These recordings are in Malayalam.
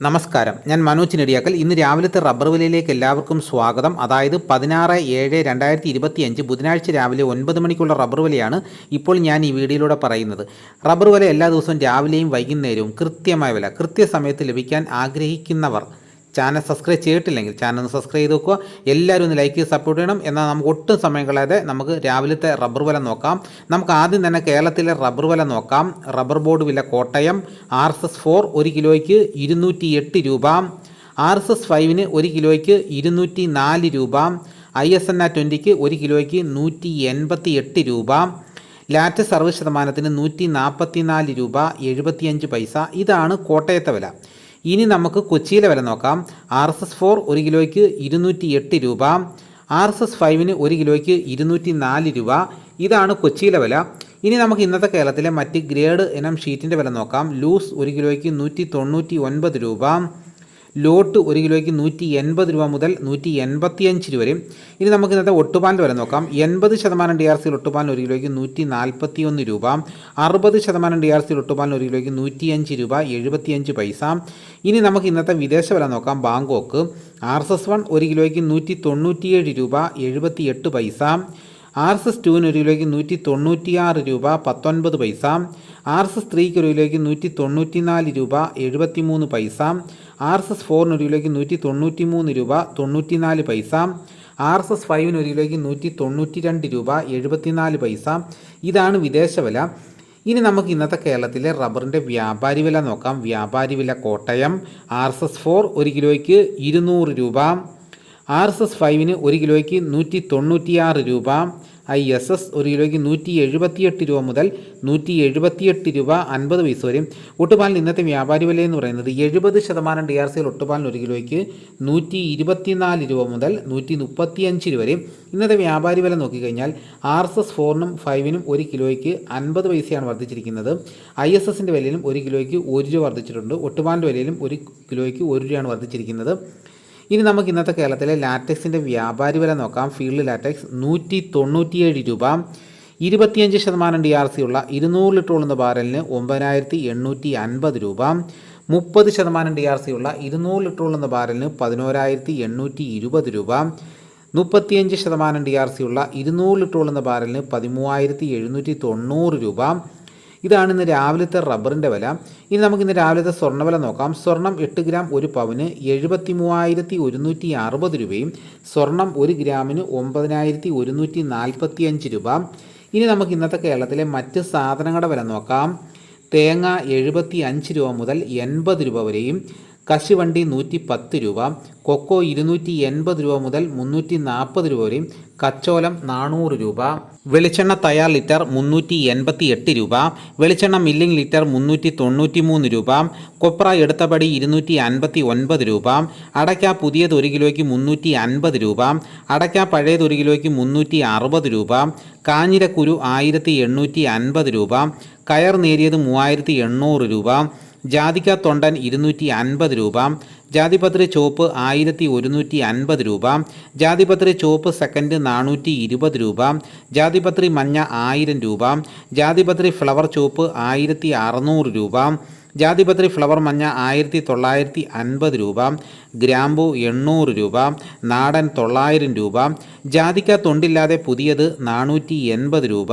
നമസ്കാരം. ഞാൻ മനോജ് നെടിയാക്കൽ ഇന്ന് രാവിലത്തെ റബ്ബർ വിലയിലേക്ക് എല്ലാവർക്കും സ്വാഗതം. അതായത് പതിനാറ് ഏഴ് രണ്ടായിരത്തി ഇരുപത്തി അഞ്ച് ബുധനാഴ്ച രാവിലെ ഒൻപത് മണിക്കുള്ള റബ്ബർ വിലയാണ് ഇപ്പോൾ ഞാൻ ഈ വീഡിയോയിലൂടെ പറയുന്നത്. റബ്ബർ വില എല്ലാ ദിവസവും രാവിലെയും വൈകുന്നേരവും കൃത്യമായ വില കൃത്യസമയത്ത് ലഭിക്കാൻ ആഗ്രഹിക്കുന്നവർ ചാനൽ സബ്സ്ക്രൈബ് ചെയ്തിട്ടില്ലെങ്കിൽ ചാനൽ ഒന്ന് സബ്സ്ക്രൈബ് ചെയ്ത് വെക്കുക. എല്ലാവരും ഒന്ന് ലൈക്ക് ചെയ്ത് സപ്പോർട്ട് ചെയ്യണം. എന്നാൽ നമുക്ക് ഒട്ടും സമയം കളയാതെ നമുക്ക് രാവിലത്തെ റബ്ബർ വില നോക്കാം. നമുക്ക് ആദ്യം തന്നെ കേരളത്തിലെ റബ്ബർ വില നോക്കാം. റബ്ബർ ബോർഡ് വില Kottayam. R S S four ഒരു കിലോയ്ക്ക് ഇരുന്നൂറ്റി എട്ട് രൂപ ആർ എസ് എസ് ഫൈവിന് ഒരു കിലോയ്ക്ക് ഇരുന്നൂറ്റി നാല് രൂപ ഐ എസ് എൻ ആ ട്വന്റിക്ക് ഒരു കിലോയ്ക്ക് നൂറ്റി എൺപത്തി എട്ട് രൂപ. ലാറ്റ് സർവ ശതമാനത്തിന് നൂറ്റി നാൽപ്പത്തി നാല് രൂപ എഴുപത്തിയഞ്ച് പൈസ. ഇതാണ് കോട്ടയത്തെ വില. ഇനി നമുക്ക് കൊച്ചിയിലെ വില നോക്കാം. ആർ എസ് എസ് ഫോർ ഒരു കിലോയ്ക്ക് ഇരുന്നൂറ്റി എട്ട് രൂപ. ആർ എസ് എസ് ഫൈവിന് ഒരു കിലോയ്ക്ക് ഇരുന്നൂറ്റി നാല് രൂപ. ഇതാണ് കൊച്ചിയിലെ വില. ഇനി നമുക്ക് ഇന്നത്തെ കേരളത്തിലെ മറ്റ് ഗ്രേഡ് ഇനം ഷീറ്റിന്റെ വില നോക്കാം. ലൂസ് ഒരു കിലോയ്ക്ക് നൂറ്റി തൊണ്ണൂറ്റി ഒൻപത് രൂപ. ലോട്ട് ഒരു കിലോയ്ക്ക് നൂറ്റി എൺപത് രൂപ മുതൽ നൂറ്റി എൺപത്തിയഞ്ച് രൂപ വരെയും. ഇനി നമുക്ക് ഇന്നത്തെ ഒട്ടുപാലിന്റെ വില നോക്കാം. എൺപത് ശതമാനം ഡി ആർ സിയിൽ ഒട്ടുപാലിന് ഒരു കിലോയ്ക്ക് നൂറ്റി നാൽപ്പത്തി ഒന്ന് രൂപ. അറുപത് ശതമാനം ഡി ആർ സിയിൽ ഒട്ടുപാലിന് ഒരു കിലോയ്ക്ക് നൂറ്റിയഞ്ച് രൂപ എഴുപത്തിയഞ്ച് പൈസ. ഇനി നമുക്ക് ഇന്നത്തെ വിദേശ വില നോക്കാം. Bangkok R S S one ഒരു കിലോയ്ക്ക് നൂറ്റി തൊണ്ണൂറ്റിയേഴ് രൂപ എഴുപത്തി എട്ട് പൈസ. ആർ എസ് എസ് ടുവിന് ഒരു കിലോയ്ക്ക് നൂറ്റി തൊണ്ണൂറ്റിയാറ് രൂപ പത്തൊൻപത് പൈസ. ആർ എസ് എസ് ത്രീക്ക് ഒരു കിലോയ്ക്ക് നൂറ്റി തൊണ്ണൂറ്റിനാല് രൂപ എഴുപത്തി മൂന്ന് പൈസ. ആർ എസ് എസ് ഫോറിന് ഒരു കിലോയ്ക്ക് നൂറ്റി തൊണ്ണൂറ്റി മൂന്ന് രൂപ തൊണ്ണൂറ്റിനാല് പൈസ ആർ എസ് എസ് ഫൈവിന് ഒരു കിലോയ്ക്ക് നൂറ്റി തൊണ്ണൂറ്റി രണ്ട് രൂപ എഴുപത്തിനാല് പൈസ. ഇതാണ് വിദേശ വില. ഇനി നമുക്ക് ഇന്നത്തെ കേരളത്തിലെ റബ്ബറിന്റെ വ്യാപാരി വില നോക്കാം. വ്യാപാരി വില Kottayam R S S four ഒരു കിലോയ്ക്ക് ഇരുന്നൂറ് രൂപ ആർ എസ് എസ് ഫൈവിന് ഒരു കിലോയ്ക്ക് നൂറ്റി തൊണ്ണൂറ്റിയാറ് രൂപ ഐ എസ് എസ് ഒരു കിലോയ്ക്ക് നൂറ്റി എഴുപത്തിയെട്ട് രൂപ മുതൽ നൂറ്റി എഴുപത്തിയെട്ട് രൂപ അൻപത് പൈസ വരെയും ഒട്ടുപാലിന് ഇന്നത്തെ വ്യാപാരി വില എന്ന് പറയുന്നത് എഴുപത് ശതമാനം ഡി ആർ സിയിൽ ഒട്ടുപാലിന് ഒരു കിലോയ്ക്ക് നൂറ്റി ഇരുപത്തിനാല് രൂപ മുതൽ നൂറ്റി മുപ്പത്തിയഞ്ച് രൂപ വരെയും ഇന്നത്തെ വ്യാപാരി വില നോക്കിക്കഴിഞ്ഞാൽ ആർ എസ് എസ് ഫോറിനും ഫൈവിനും ഒരു കിലോയ്ക്ക് അൻപത് പൈസയാണ് വർദ്ധിച്ചിരിക്കുന്നത്. ഐ എസ് എസിന്റെ വിലയിലും ഒരു കിലോയ്ക്ക് ഒരു രൂപ വർദ്ധിച്ചിട്ടുണ്ട്. ഒട്ടുപാലിന്റെ വിലയിലും ഒരു കിലോയ്ക്ക് ഒരു രൂപയാണ് വർദ്ധിച്ചിരിക്കുന്നത്. ഇനി നമുക്ക് ഇന്നത്തെ കേരളത്തിലെ ലാറ്റക്സിന്റെ വ്യാപാരി വില നോക്കാം. ഫീൽഡ് ലാറ്റക്സ് നൂറ്റി തൊണ്ണൂറ്റിയേഴ് രൂപ. ഇരുപത്തിയഞ്ച് ശതമാനം ഡി ആർ സി ഉള്ള ഇരുന്നൂറ് ലിറ്റർ ഉള്ളുന്ന ബാരലിന് ഒമ്പതിനായിരത്തി എണ്ണൂറ്റി അൻപത് രൂപ. മുപ്പത് ശതമാനം ഡി ആർ സി ഉള്ള ഇരുന്നൂറ് ലിറ്റർ ഉള്ളുന്ന ബാരലിന് പതിനോരായിരത്തി എണ്ണൂറ്റി ഇരുപത് രൂപ. മുപ്പത്തിയഞ്ച് ശതമാനം ഡി ആർ സി ഉള്ള ഇരുന്നൂറ് ലിറ്റർ ഉള്ളുന്ന ബാരലിന് പതിമൂവായിരത്തി എഴുന്നൂറ്റി തൊണ്ണൂറ് രൂപ. ഇതാണ് ഇന്ന് രാവിലത്തെ റബ്ബറിന്റെ വില. ഇനി നമുക്ക് ഇന്ന് രാവിലത്തെ സ്വർണ വില നോക്കാം. സ്വർണം എട്ട് ഗ്രാം ഒരു പവന് എഴുപത്തി മൂവായിരത്തി ഒരുന്നൂറ്റി അറുപത് രൂപയും സ്വർണം ഒരു ഗ്രാമിന് ഒമ്പതിനായിരത്തി ഒരുന്നൂറ്റി നാൽപ്പത്തി അഞ്ച് രൂപ. ഇനി നമുക്ക് ഇന്നത്തെ കേരളത്തിലെ മറ്റ് സാധനങ്ങളുടെ വില നോക്കാം. തേങ്ങ എഴുപത്തി അഞ്ച് രൂപ മുതൽ എൺപത് രൂപ വരെയും കശുവണ്ടി നൂറ്റി പത്ത് രൂപ കൊക്കോ ഇരുന്നൂറ്റി എൺപത് രൂപ മുതൽ മുന്നൂറ്റി നാൽപ്പത് രൂപ വരെയും കച്ചോലം നാനൂറ് രൂപ വെളിച്ചെണ്ണ തയ്യാർ ലിറ്റർ മുന്നൂറ്റി എൺപത്തി എട്ട് രൂപ വെളിച്ചെണ്ണ മില്ലിംഗ് ലിറ്റർ മുന്നൂറ്റി തൊണ്ണൂറ്റി മൂന്ന് രൂപ കൊപ്ര എടുത്തപടി ഇരുന്നൂറ്റി അൻപത്തി ഒൻപത് രൂപ അടയ്ക്ക പുതിയത് ഒരു കിലോയ്ക്ക് മുന്നൂറ്റി അൻപത് രൂപ അടയ്ക്ക പഴയത് ഒരു കിലോയ്ക്ക് മുന്നൂറ്റി അറുപത് രൂപ കാഞ്ഞിരക്കുരു ആയിരത്തി എണ്ണൂറ്റി അൻപത് രൂപ കയർ നേരിയത് മൂവായിരത്തി എണ്ണൂറ് രൂപ ജാതിക്ക തൊണ്ടൻ ഇരുന്നൂറ്റി അൻപത് രൂപ ജാതിപത്രി ചോപ്പ് ആയിരത്തി ഒരുന്നൂറ്റി അൻപത് രൂപ ജാതിപത്രി ചോപ്പ് സെക്കൻഡ് നാനൂറ്റി ഇരുപത് രൂപ ജാതിപത്രി മഞ്ഞ ആയിരം രൂപ ജാതിപത്രി ഫ്ലവർ ചോപ്പ് ആയിരത്തി അറുന്നൂറ് രൂപ ജാതിപത്രി ഫ്ലവർ മഞ്ഞ ആയിരത്തി തൊള്ളായിരത്തി അൻപത് രൂപ ഗ്രാമ്പു എണ്ണൂറ് രൂപ നാടൻ തൊള്ളായിരം രൂപ ജാതിക്ക തൊണ്ടില്ലാതെ പുതിയത് നാനൂറ്റി എൺപത് രൂപ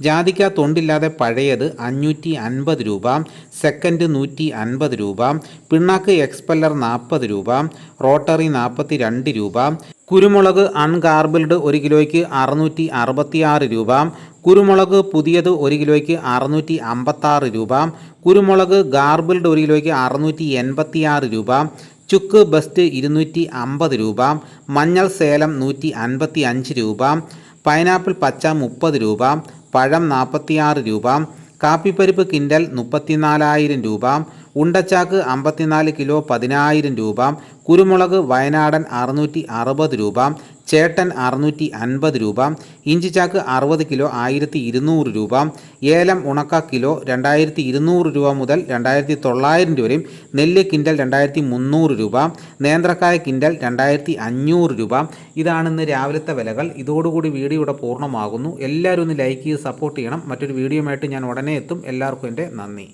ജാതിക്ക തൊണ്ടില്ലാതെ പഴയത് അഞ്ഞൂറ്റി അൻപത് രൂപ സെക്കൻഡ് നൂറ്റി അൻപത് രൂപ പിണ്ണാക്ക് എക്സ്പെല്ലർ നാൽപ്പത് രൂപ റോട്ടറി നാൽപ്പത്തി രണ്ട് രൂപ കുരുമുളക് അൺഗാർബിൾഡ് ഒരു കിലോയ്ക്ക് അറുന്നൂറ്റി അറുപത്തിയാറ് രൂപ കുരുമുളക് പുതിയത് ഒരു കിലോയ്ക്ക് അറുന്നൂറ്റി അമ്പത്താറ് രൂപ കുരുമുളക് ഗാർബിൾഡ് ഒരു കിലോയ്ക്ക് അറുന്നൂറ്റി എൺപത്തിയാറ് രൂപ ചുക്ക് ബെസ്റ്റ് ഇരുന്നൂറ്റി അമ്പത് രൂപ മഞ്ഞൾ സേലം നൂറ്റി അൻപത്തി അഞ്ച് രൂപ പൈനാപ്പിൾ പച്ച മുപ്പത് രൂപ പഴം നാൽപ്പത്തിയാറ് രൂപ കാപ്പിപ്പരിപ്പ് കിൻഡൽ മുപ്പത്തിനാലായിരം രൂപ ഉണ്ടച്ചാക്ക് അമ്പത്തിനാല് കിലോ പതിനായിരം രൂപ കുരുമുളക് വയനാടൻ അറുന്നൂറ്റി അറുപത് രൂപ ചേട്ടൻ അറുന്നൂറ്റി അൻപത് രൂപ ഇഞ്ചിച്ചാക്ക് അറുപത് കിലോ ആയിരത്തി ഇരുന്നൂറ് രൂപ ഏലം ഉണക്ക കിലോ രണ്ടായിരത്തി ഇരുന്നൂറ് രൂപ മുതൽ രണ്ടായിരത്തി തൊള്ളായിരം രൂപ വരെയും നെല്ല് കിൻഡൽ രണ്ടായിരത്തി മുന്നൂറ് രൂപ നേന്ത്രക്കായ കിൻഡൽ രണ്ടായിരത്തി അഞ്ഞൂറ് രൂപ. ഇതാണ് ഇന്ന് രാവിലത്തെ വിലകൾ. ഇതോടുകൂടി വീഡിയോ ഇവിടെ പൂർണമാകുന്നു. എല്ലാവരും ഒന്ന് ലൈക്ക് ചെയ്ത് സപ്പോർട്ട് ചെയ്യണം. മറ്റൊരു വീഡിയോയുമായിട്ട് ഞാൻ ഉടനെ എത്തും. എല്ലാവർക്കും എന്റെ നന്ദി.